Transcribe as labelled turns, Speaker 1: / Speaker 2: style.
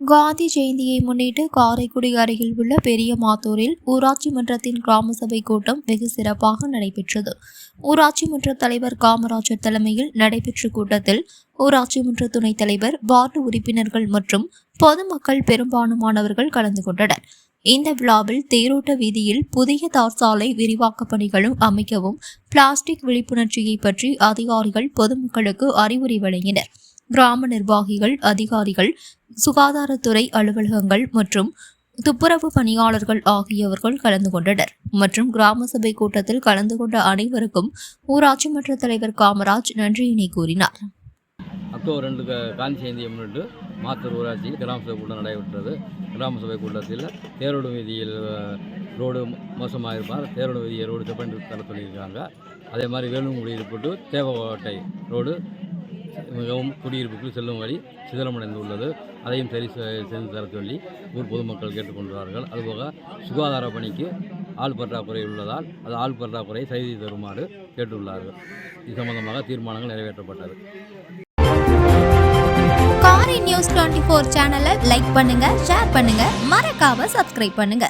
Speaker 1: காந்தி ஜெயந்தியை முன்னிட்டு காரைக்குடி அருகில் உள்ள பெரிய மாத்தூரில் ஊராட்சி மன்றத்தின் கிராம சபை கூட்டம் வெகு சிறப்பாக நடைபெற்றது. ஊராட்சி மன்ற தலைவர் காமராஜர் தலைமையில் நடைபெற்ற கூட்டத்தில் ஊராட்சி மன்ற துணைத் தலைவர் வார்டு உறுப்பினர்கள் மற்றும் பொதுமக்கள் பெரும்பான்மையானவர்கள் கலந்து கொண்டனர். இந்த விழாவில் தேரோட்ட வீதியில் புதிய தார் சாலை விரிவாக்க பணிகளும் அமைக்கவும் பிளாஸ்டிக் விழிப்புணர்ச்சியை பற்றி அதிகாரிகள் பொதுமக்களுக்கு அறிவுரை வழங்கினர். கிராம நிர்வாகிகள் அதிகாரிகள் சுகாதாரத்துறை அலுவலகங்கள் மற்றும் துப்புரவு பணியாளர்கள் ஆகியவர்கள் கலந்து கொண்டனர். மற்றும் கிராம சபை கூட்டத்தில் கலந்து கொண்ட அனைவருக்கும் ஊராட்சி மன்ற தலைவர் காமராஜ் நன்றியினை கூறினார்.
Speaker 2: அக்டோபர் ரெண்டு காந்தி ஜெயந்தியை முன்னிட்டு மாத்தூர் ஊராட்சியில் கிராம சபை கூட்டம் நடைபெற்றது. கிராம சபை கூட்டத்தில் தேரோடு வீதியில் ரோடு மோசமாக இருப்பார் தேரோடு வீதியை ரோடு செப்பண்டு தர சொல்லியிருக்காங்க. அதே மாதிரி வேலுங்குடியில் போட்டு தேவகோட்டை ரோடு மிகவும் குடியிருப்புக்கு செல்லும் வழி சிதறமடைந்து உள்ளது அதையும் சரி செ- செய்து தர சொல்லி ஊர் பொதுமக்கள் கேட்டுக்கொண்டுள்ளார்கள் அதுபோக சுகாதார பணிக்கு ஆள் பற்றாக்குறை உள்ளதால் அது ஆள் பற்றாக்குறையை செய்தி தருமாறு கேட்டுள்ளார்கள். இது சம்பந்தமாக தீர்மானங்கள் நிறைவேற்றப்பட்டது.
Speaker 3: காரை நியூஸ் டுவெண்ட்டி ஃபோர் சேனலை லைக் பண்ணுங்க ஷேர் பண்ணுங்க மறக்காம சப்ஸ்கிரைப் பண்ணுங்க.